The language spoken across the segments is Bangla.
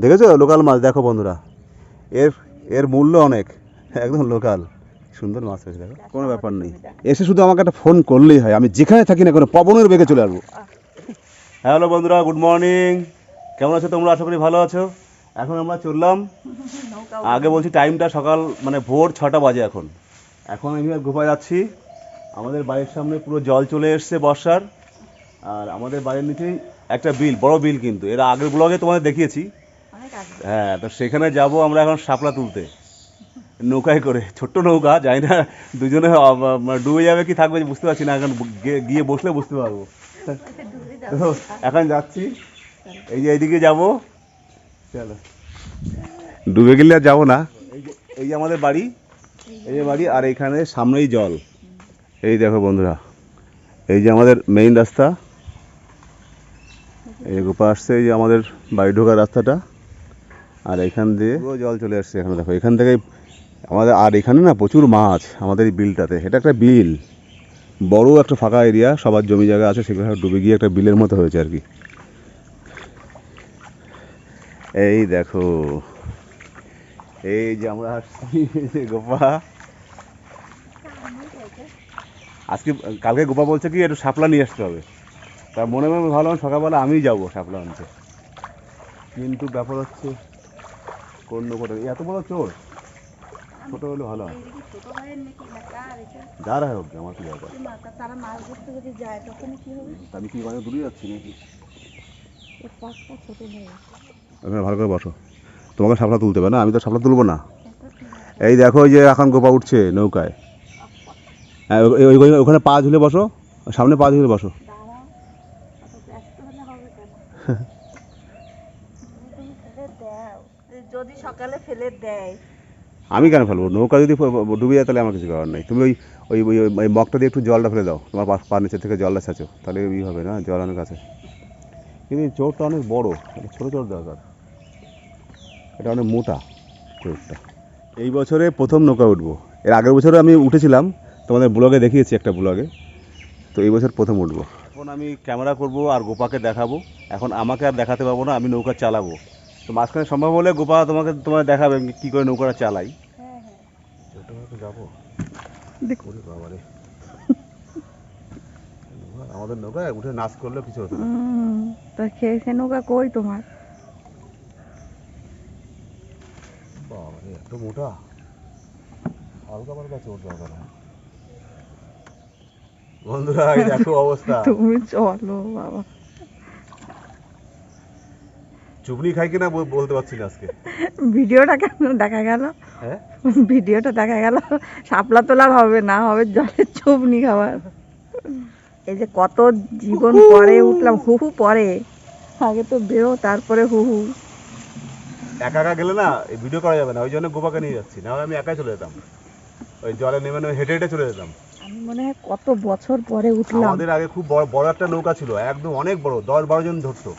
দেখেছ? লোকাল মাছ, দেখো বন্ধুরা। এর এর মূল্য অনেক। একদম লোকাল। সুন্দর মাছ হয়েছে, দেখো। কোনো ব্যাপার নেই। এসে শুধু আমাকে একটা ফোন করলেই হয়। আমি যেখানে থাকি না কোনো, পবনের বেগে চলে আসব। হ্যালো বন্ধুরা গুড মর্নিং কেমন আছো তোমরা? আশা করি ভালো আছো। এখন আমরা চললাম। আগে বলছি টাইমটা সকাল মানে ভোর ছটা বাজে এখন। এখন আমি আর গোপায় যাচ্ছি। আমাদের বাড়ির সামনে পুরো জল চলে এসছে বর্ষার। আর আমাদের বাড়ির নিচেই একটা বিল, বড় বিল কিন্তু। এর আগের ব্লগে তোমাদের দেখিয়েছি। হ্যাঁ তো সেখানে যাব আমরা এখন শাপলা তুলতে। নৌকায় করে, ছোট্ট নৌকা, জানি না, দুজনে ডুবে যাবে কি থাকবে, বুঝতে পারছি না, এখন গিয়ে- বসলে বুঝতে পারব। এখন যাচ্ছি, এই যে এইদিকে যাব। চলো। ডুবে গেলে আর যাব না। এই যে আমাদের বাড়ি, এই যে বাড়ি, আর এখানে সামনেই জল। এই দেখো বন্ধুরা, এই যে আমাদের মেইন রাস্তা। এই গোপা আসছে, এই যে আমাদের বাড়ি ঢোকার রাস্তাটা। আর এখান দিয়ে পুরো জল চলে আসছে এখানে দেখো, এখান থেকে আমাদের, আর এখানে না প্রচুর মাছ, আমাদের এই বিলটাতে। এটা একটা বিল, বড় একটা ফাঁকা এরিয়া, সবার জমি জায়গা আছে, সেগুলো ডুবে গিয়ে একটা বিলের মতো হয়েছে আর কি। এই দেখো, এই যে আমরা আসছি গোপা। আজকে, কালকে গোপা বলছে কি, একটু শাপলা নিয়ে আসতে হবে। তার মনে মনে আমি ভাবলাম সকালবেলা আমিই যাব শাপলা আনতে। কিন্তু ব্যাপার হচ্ছে কোন নৌকোটা এত বড় চোর? ছোট হলে ভালো। হয় যারা হোক আমার কি ব্যাপার তারা মাছ ধরতে যদি যায় তখন কি হবে? আমি কি মানে দূরে যাচ্ছি নাকি? ভালো করে বসো। তোমাকে শাপলা তুলতে হবে না আমি তো শাপলা তুলবো না। এই দেখো যে এখন গোপা উঠছে নৌকায়। হ্যাঁ ওই- ওখানে পা ঝুলে বসো সামনে পা ঝুলে বসো দাঁড়াও অত ব্যস্ত হলে হবে কেন তুমি ফেলে দাও যদি সকালে ফেলে দেয়। আমি কেন ফেলব? নৌকা যদি ডুবে যায় তাহলে আমার কিছু করার নেই। তুমি ওই ওই ওই ওই- ওই মগটা দিয়ে একটু জলটা ফেলে দাও। তোমার পা- নিচে থেকে জলটা ছাঁচো। তাহলে ই হবে না? জল অনেক আছে। কিন্তু চোরটা অনেক বড়ো। ছোটো চোর দরকার। এটা অনেক মোটা চোরটা। এই বছরে প্রথম নৌকা উঠবো। এর আগের বছরে আমি উঠেছিলাম। তোমাদের ব্লগে দেখিয়েছি একটা ব্লগে। তো এই বছর প্রথম উঠবো। এখন আমি ক্যামেরা করব আর গোপাকে দেখাবো। এখন আমাকে আর দেখাতে পারব না। আমি নৌকা চালাবো। তো মাঝখানে সম্ভব হলে গোপা তোমাকে তোমার দেখাবে আমি কী করে নৌকাটা চালাই। হ্যাঁ হ্যাঁ। যাব। বাবারে। আমাদের নৌকায় উঠে নাচ করলেও কিছু হতো তা খেয়েছে নৌকা কই তোমার? বাবারে এত মোটা। হালকা পালকা চোট দরকার বন্ধুরা দেখো অবস্থা। তুমি চলো বাবা। চুবনি খাই কিনা বলতে পারছি না আজকে। ভিডিওটা কেন দেখা গেল? হ্যাঁ? ভিডিওটা দেখা গেল। শাপলা তোলার হবে না হবে জলের চুবনি খাবার এই যে কত জীবন পরে উঠলাম হু হু পরে। আগে তো বেরো তারপরে হু হু একা একা গেলে না এই ভিডিও করা যাবে না ওই জন্য গোপাকে নিয়ে যাচ্ছি নাহলে আমি একাই চলে যেতাম। ওই জলে নেমে নেমে হেঁটে হেঁটে চলে যেতাম। আমি মনে হয় কত বছর পরে উঠলাম। আমাদের আগে খুব বড় বড় একটা নৌকা ছিল একদম অনেক বড় দশ বারো জন ধরতো।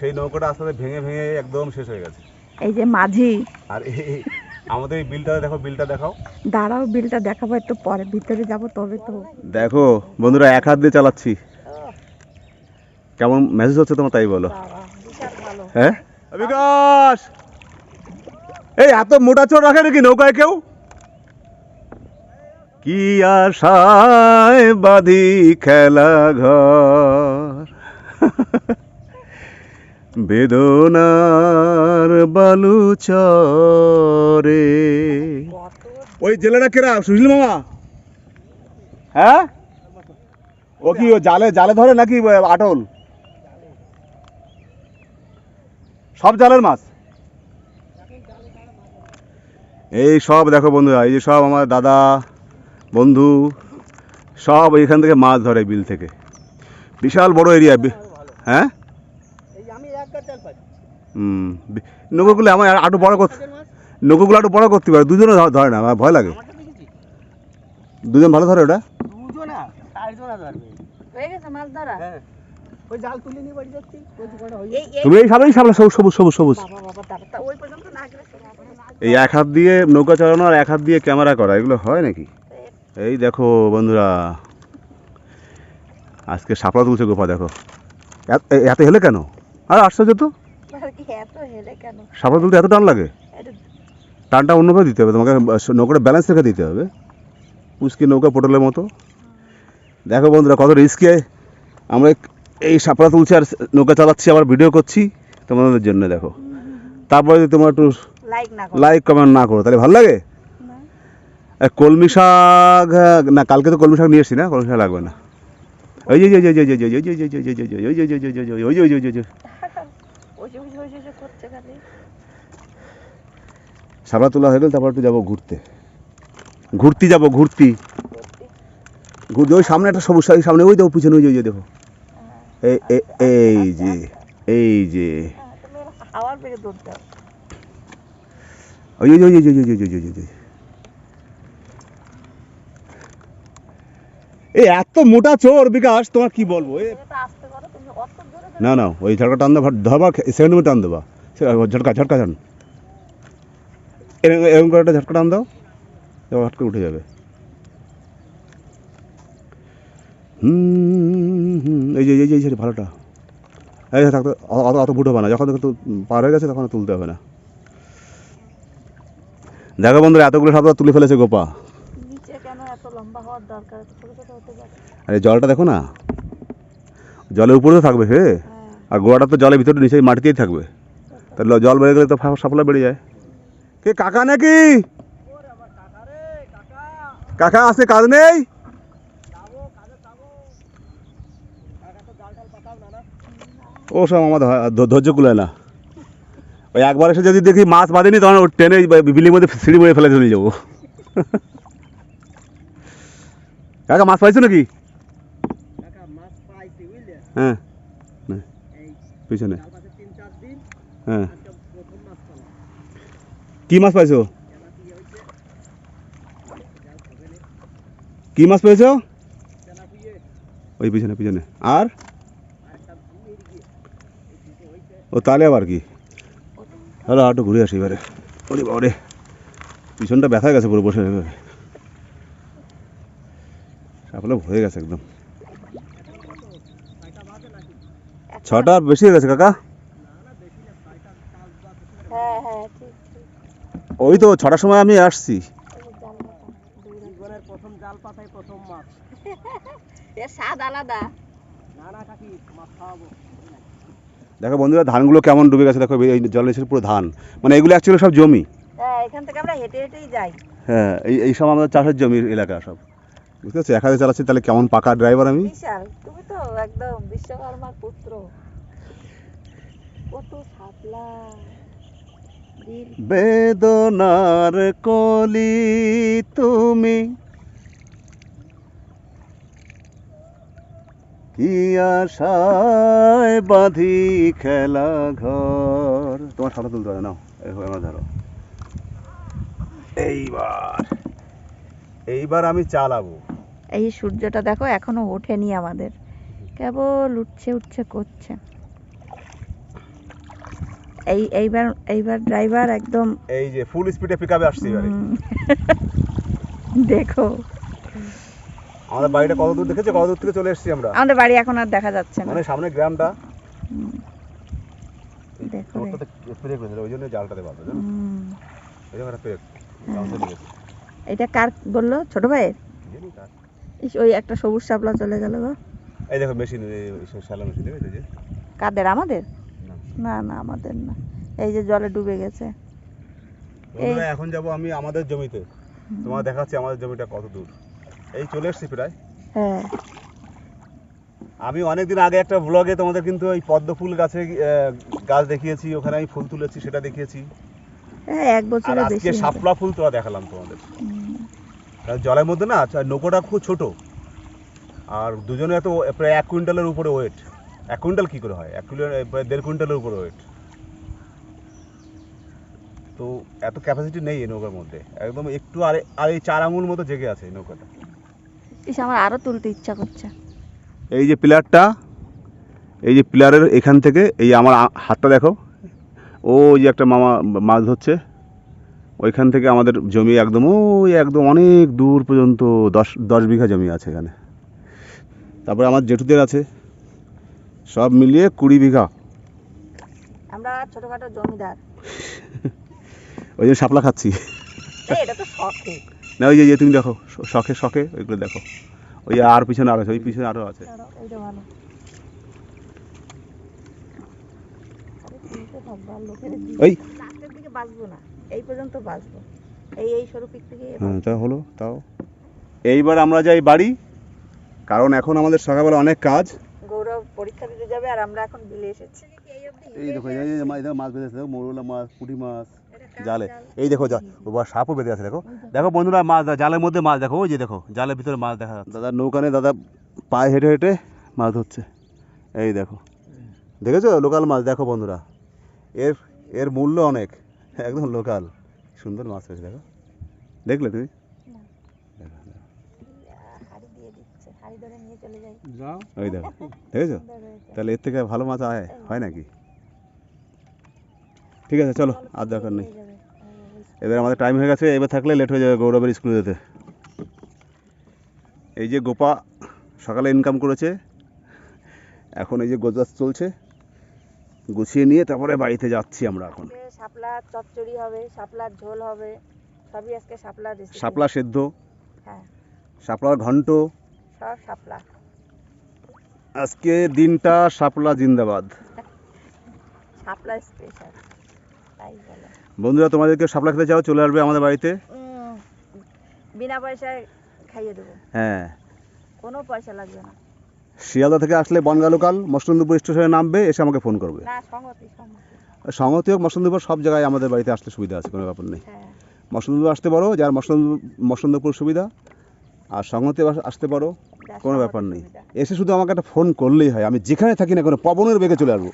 সেই নৌকাটা আস্তে আস্তে ভেঙে ভেঙে একদম শেষ হয়ে গেছে। এই যে মাঝি। আর এই- আমাদের এই বিলটা দেখো বিলটা দেখাও। দাঁড়াও বিলটা দেখাবো একটু পরে। ভিতরে যাব তবে তো। দেখো বন্ধুরা এক হাত দিয়ে চালাচ্ছি। কেমন মেসেজ হচ্ছে তোমার তাই বলো। হ্যাঁ? বিকাশ এই এত মোটা চোর রাখে নাকি নৌকায় কেউ? কি আশায় বাঁধি খেলা ঘর? বেদনার বালু চরে। ওই জেলেটা কেরা? সুশীল মামা? হ্যাঁ? ও কি ও জালে জালে ধরে নাকি আটল? সব জালের মাছ? এই সব দেখো বন্ধুরা এই যে সব আমার দাদা বন্ধু সব এইখান থেকে মাছ ধরে বিল থেকে। বিশাল বড় এরিয়া হ্যাঁ? হুম নৌকোগুলো আমার আর একটু বড় করতে নৌকোগুলো একটু বড় করতে পারে দুজনে ধরে না আমার ভয় লাগে। দুজন ভালো ধরে ওটা? হয়ে তুমি এই সামনেই সামনে সবুজ সবুজ। এই এক হাত দিয়ে নৌকা চালানো আর এক হাত দিয়ে ক্যামেরা করা এগুলো হয় নাকি? এই দেখো বন্ধুরা আজকে সাপড়া তুলছে গোপা দেখো। এত হলে কেন? আর আশ্চর্য তো সাপলা তুলতে এত টান লাগে টানটা অন্যভাবে দিতে হবে তোমাকে নৌকাটা ব্যালেন্স রেখে দিতে হবে পুচকি নৌকা পটলের মতো দেখো বন্ধুরা কত রিস্কে আমরা এই সাপড়া তুলছি আর নৌকা চালাচ্ছি আবার ভিডিও করছি তোমাদের জন্য দেখো তারপরে যদি তোমার একটু লাইক কমেন্ট না করো তাহলে ভালো লাগে কলমি শাক না কালকে তো কলমি শাক নিয়ে এসছি না কলমি শাক লাগবে না ওই যে ওই যে ওই যে ওই যে ওই যে ওই যে ওই যে ওই যে ওই যে ওই যে ওই যে ওই যে সাপড়া তোলা হয়ে গেলে তারপর একটু যাব ঘুরতে ঘুরতে যাব ঘুরতে ঘুরতে ওই সামনে একটা সবুজ শাড়ি সামনে ওই দেখো পিছনে ওই যে দেখো এই যে এই যে হ্যাঁ, ওই ওই ওই ওই ওই ওই ওই ওই ওই ওই এই এত মোটা চোর বিকাশ তোমার কি বলব না না ওই ঝটকা টান দেবা ধরবা সেকেন্ড মিনিট টান দেবা। ঝটকা ঝটকা টান। এরকম এরকম করে একটা ঝটকা টান দাও এবার হট করে উঠে যাবে। হুম এই যে এই যে এই যে ভালোটা। এই থাকতো অত অত ফুটো হবে না যখন তু- পার হয়ে গেছে তখন তুলতে হবে না। দেখো বন্ধুরা এতগুলো সাপ তুলে ফেলেছে গোপা। আর জলটা দেখো না। জলের উপরেও থাকবে হে হ্যাঁ। আর গোড়াটা তো জলের ভিতরে নিচে মাটিতেই থাকবে। তাহলে জল বেড়ে গেলে তো সাপলা বেড়ে যায়। কে কাকা নাকি? কাকা আজকে কাজ নেই? ও সব ধ- ধৈর্য কুলায় না। ওই একবার এসে যদি দেখি মাছ বাঁধেনি তখন ও টেনে বিলির মধ্যে সিঁড়ি মেরে ফেলে চলে যাব। কাকা মাছ পাইছো নাকি? হ্যাঁ। পিছনে। হ্যাঁ। কি মাছ পাইছো? কি মাছ পেয়েছ? ওই পিছনে পিছনে। আর? ও, তাহলে আবার কি? হ্যালো আরটু ঘুরে আসি এবারে। ওরে পিছনটা ব্যথা গেছে পুরো বসে। সাপলা ভরে গেছে একদম। ছটা বেশি হয়ে গেছে কাকা? ওই তো ছটার সময় আমি আসছি। দেখো বন্ধুরা ধানগুলো কেমন ডুবে গেছে দেখো এই এসে পুরো ধান। মানে এগুলো সব জমি। হ্যাঁ হ্যাঁ এই সব আমাদের চাষের জমির এলাকা সব। বুঝতে পারছি? একাদে চালাচ্ছি তাহলে কেমন পাকা ড্রাইভার আমি? বিশাল। তুমি তো একদম বিশ্বকর্মার পুত্র। কত সাপলা। বেদনার কলি তুমি। কি আশায় বাঁধি খেলা ঘর? তোমার সাথে তুলতে হবে নাও এই আমার ধরো। এইবার এইবার আমি চালাবো। এই সূর্যটা দেখো এখনও ওঠেনি আমাদের। কেবল উঠছে উঠছে করছে। এই এইবার এইবার ড্রাইভার একদম এই যে ফুল স্পিডে পিক আপে আসছি এবারে। দেখো। আমাদের বাড়িটা কত দূর দেখেছ? কত দূর থেকে চলে এসেছি আমরা। আমাদের বাড়ি এখন আর দেখা যাচ্ছে না। মানে সামনে গ্রামটা। দেখো স্প্রে করে ওই জন্য জালটাতে পারবে জানো? এটা কার বলল? ছোট ভাইয়ের? ইস, ওই একটা সবুজ শাপলা চলে গেল গো। এই দেখো মেশিন শ্যালা মেশিন দেখেছ যে। কাদের আমাদের? না। না না আমাদের না। এই যে জলে ডুবে গেছে। বন্ধুরা এখন যাব আমি আমাদের জমিতে। তোমার দেখাচ্ছি আমাদের জমিটা কত দূর। এই চলে এসেছি প্রায়। হ্যাঁ। আমি অনেকদিন আগে একটা ব্লগে তোমাদের কিন্তু ওই পদ্ম ফুল গাছে আহ, গাছ দেখিয়েছি। ওখানে আমি ফুল তুলেছি সেটা দেখিয়েছি। হ্যাঁ এক আর বছরের বেশি আজকে হবে। শাপলা ফুল তোলা দেখালাম তোমাদের। হুম, জলের মধ্যে না আচ্ছা, নৌকোটা খুব ছোট। আর দুজনে এত প্রায় এক কুইন্টালের উপরে ওয়েট এক কুইন্টাল কি করে হয়? এক কুইন্টাল প্রায় দেড় কুইন্টালের উপরে ওয়েট তো এত ক্যাপাসিটি নেই এই নৌকার মধ্যে। একদম একটু আর আর এই চার আঙুল মতো জেগে আছে এই নৌকাটা। ইস আমার আরও তুলতে ইচ্ছা করছে। এই যে পিলারটা এই যে পিলারের এখান থেকে এই আমার হাতটা দেখো। ওই যে একটা মামা মাছ ধরছে। ওইখান থেকে আমাদের জমি একদম ওই একদম অনেক দূর পর্যন্ত দশ দশ বিঘা জমি আছে এখানে। তারপরে আমার জেঠুদের আছে। সব মিলিয়ে কুড়ি বিঘা। আমরা ছোটখাটো জমিদার। ওই জন্য শাপলা খাচ্ছি। এটা তো শখে। না ওই যে তুমি দেখো শখে শখে ওইগুলো দেখো। ওই আর পিছনে আরও আছে ওই পিছনে আরও আছে। ওই। এই পর্যন্ত বাঁচবো। এই এই সরু পিক থেকে হ্যাঁ তা হলো তাও। এইবার আমরা যাই বাড়ি কারণ এখন আমাদের সকালবেলা অনেক কাজ। গৌরব পরীক্ষা দিতে যাবে আর আমরা এখন বিলে এসেছি। এই দেখো এই যে মাছ দেখো মাছ বেঁধেছে দেখো মৌরলা মাছ পুঁটি মাছ জালে। এই দেখো যা ও বা সাপও বেঁধে আছে দেখো। দেখো বন্ধুরা মাছ দা- জালের মধ্যে মাছ দেখো ওই যে দেখো জালের ভিতরে মাছ দেখা যাচ্ছে। দাদা নৌকানে দাদা পায়ে হেঁটে হেঁটে মাছ ধরছে। এই দেখো। দেখেছ? লোকাল মাছ দেখো বন্ধুরা। এর এর মূল্য অনেক। একদম লোকাল সুন্দর মাছ হয়েছে দেখো। দেখলে তুমি? দেখো, দেখো। হাড়ি দিয়ে দিচ্ছে হাড়ি ধরে নিয়ে চলে যাই। যাও। ওই দেখো। দেখেছ? তাহলে এর থেকে ভালো মাছ হয় হয় নাকি? ঠিক আছে চলো আর দরকার নেই। এবার আমাদের টাইম হয়ে গেছে এবার থাকলে লেট হয়ে যাবে গৌরবের স্কুলে যেতে। এই যে গোপা সকালে ইনকাম করেছে এখন এই যে গোজাস চলছে গুছিয়ে নিয়ে তারপরে বাড়িতে যাচ্ছি আমরা এখন। শাপলার চচ্চড়ি হবে শাপলার ঝোল হবে সবই আজকে শাপলার রেসিপি শাপলা সেদ্ধ? হ্যাঁ। শাপলার ঘন্ট? সব শাপলা। আজকে দিনটা শাপলা জিন্দাবাদ। শাপলা স্পেশাল তাই বলো। বন্ধুরা তোমাদেরকে শাপলা খেতে চাও চলে আসবে আমাদের বাড়িতে। বিনা পয়সায় খাইয়ে দেবো। হ্যাঁ। কোনো পয়সা লাগবে না। শিয়ালদা থেকে আসলে বনগা লোকাল মসলন্দপুর স্টেশনে নামবে এসে আমাকে ফোন করবে। না সংগতি সংগতি সংহতি হোক মসলন্দপুর সব জায়গায় আমাদের বাড়িতে আসতে সুবিধা আছে কোনো ব্যাপার নেই। হ্যাঁ। মসলন্দপুর আসতে পারো যার মসলন্দপুর মসলন্দপুর সুবিধা আর সংহতি আস- আসতে পারো কোনো ব্যাপার নেই। এসে শুধু আমাকে একটা ফোন করলেই হয় আমি যেখানে থাকি না কোনো পবনের বেগে চলে আসব।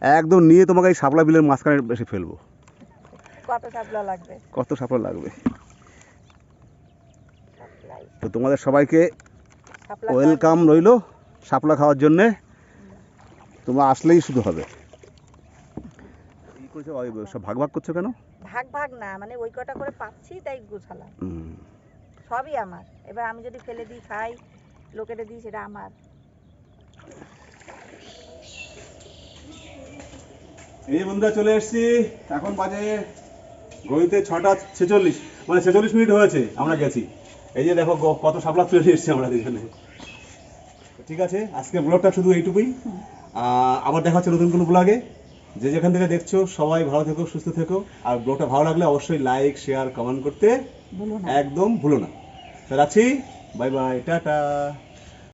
একদম নিয়ে তোমাকে এই সাপলা বিলের মাঝখানে বেশি ফেলব। কত লাগবে? কত শাপলা লাগবে? তো তোমাদের সবাইকে ওয়েলকাম রইল সাপলা খাওয়ার জন্যে। তোমরা আসলেই শুধু হবে। কি করছ? ওই সব ভাগ ভাগ করছ কেন? ভাগ ভাগ না মানে ওই কটা করে পাচ্ছি তাই গুছালাম। হুম। সবই আমার। এবার আমি যদি ফেলে দিই খাই লোকেরা দিই সেটা আমার। এই বন্ধুরা চলে এসেছি। এখন বাজে ঘড়িতে ছটা ছেচল্লিশ মানে ছেচল্লিশ মিনিট হয়েছে আমরা গেছি। এই যে দেখো গ- কত সাপলা নিয়ে এসেছি আমরা দুজনে। ঠিক আছে? আজকে ব্লগটা শুধু এইটুকুই। আবার দেখা হচ্ছে নতুন কোনো ব্লগে যে যেখান থেকে দেখছ সবাই ভালো থেকো সুস্থ থেকো। আর ব্লগটা ভালো লাগলে অবশ্যই লাইক শেয়ার কমেন্ট করতে একদম ভুলো না। রাখছি। Bye bye tata.